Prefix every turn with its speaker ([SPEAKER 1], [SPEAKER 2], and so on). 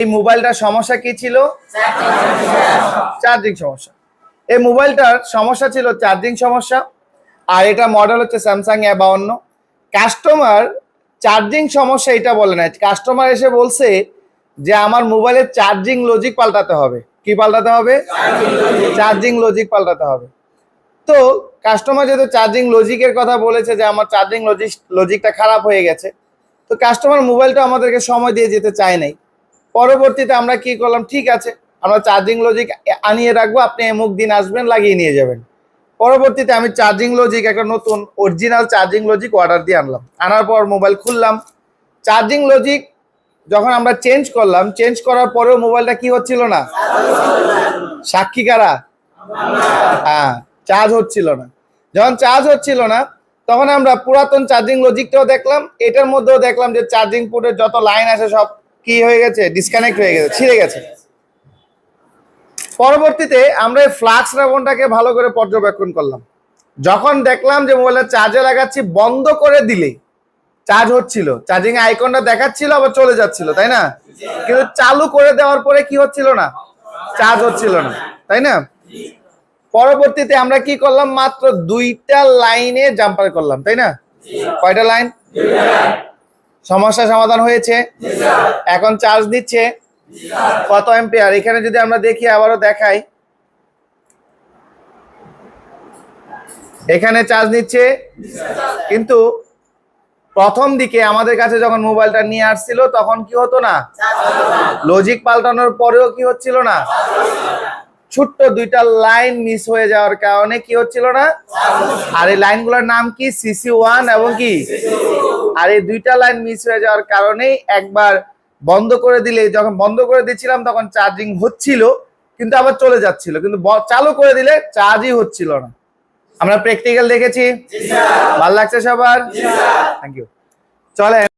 [SPEAKER 1] এই মোবাইলটার সমস্যা কি ছিল? চার্জিং সমস্যা। এই মোবাইলটার সমস্যা ছিল চার্জিং সমস্যা, আর এটা মডেল হচ্ছে স্যামসাং এ বাউন্ন কাস্টমার চার্জিং সমস্যা এটা বলে না কাস্টমার এসে বলছে যে আমার মোবাইলের চার্জিং লজিক পাল্টাতে হবে। কি পাল্টাতে হবে? চার্জিং লজিক পাল্টাতে হবে। তো কাস্টমার যেহেতু চার্জিং লজিকের কথা বলেছে যে আমার চার্জিং লজিক লজিকটা খারাপ হয়ে গেছে, তো কাস্টমার মোবাইলটা আমাদেরকে সময় দিয়ে যেতে চায় নাই। পরবর্তীতে আমরা কি করলাম? ঠিক আছে, আমরা চার্জিং লজিক আনিয়ে রাখব, আপনি এমুক দিন আসবেন, লাগিয়ে নিয়ে যাবেন। পরবর্তীতে আমি চার্জিং লজিক একটা নতুন অরিজিনাল চার্জিং লজিক অর্ডার দিয়ে আনলাম। আনার পর মোবাইল খুললাম। চার্জিং লজিক যখন আমরা চেঞ্জ করলাম চেঞ্জ করার পরেও মোবাইলটা কি হচ্ছিল না? সাক্ষী কারা? হ্যাঁ চার্জ হচ্ছিল না। যখন চার্জ হচ্ছিল না, তখন আমরা পুরাতন চার্জিং লজিকটাও দেখলাম। এটার মধ্যেও দেখলাম যে চার্জিং পোর্টের যত লাইন আছে সব কি হয়ে গেছে? ডিসকানেক্ট হয়ে গেছে, ছিঁড়ে গেছে। পরবর্তীতে আমরা এই ফ্লাক্স রাবনটাকে ভালো করে পর্যবেক্ষণ করলাম। যখন দেখলাম যে মোবাইলের চার্জে লাগাচ্ছি, বন্ধ করে দিলে চার্জ হচ্ছিল। চার্জিং আইকনটা দেখাচ্ছিল, আবার চলে যাচ্ছিল, তাই না? কিন্তু চালু করে দেওয়ার পরে কি হচ্ছিল না? চার্জ হচ্ছিল না, তাই না? পরবর্তীতে আমরা কি করলাম? মাত্র দুইটা লাইনে জাম্পার করলাম, তাই না? কয়টা লাইন সমস্যা সমাধান হয়েছে? এখন চার্জ দিচ্ছে? কত এম্পিয়ার এখানে যদি আমরা দেখি, আবারও দেখাই। এখানে চার্জ নিচ্ছে? কিন্তু প্রথম দিকে আমাদের কাছে যখন মোবাইলটা নিয়ে আসছিল, তখন কি হতো না? লজিক পাল্টানোর পরেও কি হচ্ছিল না? ছোট্ট দুইটা লাইন মিস হয়ে যাওয়ার কারণে কি হচ্ছিল না? আর এই লাইনগুলোর নাম কি? সিসি ওয়ান এবং কি? আর এই দুইটা লাইন মিস হয়ে যাওয়ার কারণেই একবার বন্ধ করে দিলে যখন বন্ধ করে দিচ্ছিলাম তখন চার্জিং হচ্ছিল কিন্তু আবার চলে যাচ্ছিল। কিন্তু চালু করে দিলে চার্জই হচ্ছিল না। আমরা প্র্যাকটিক্যাল দেখেছি? ভালো লাগছে সবার? থ্যাংক ইউ চলে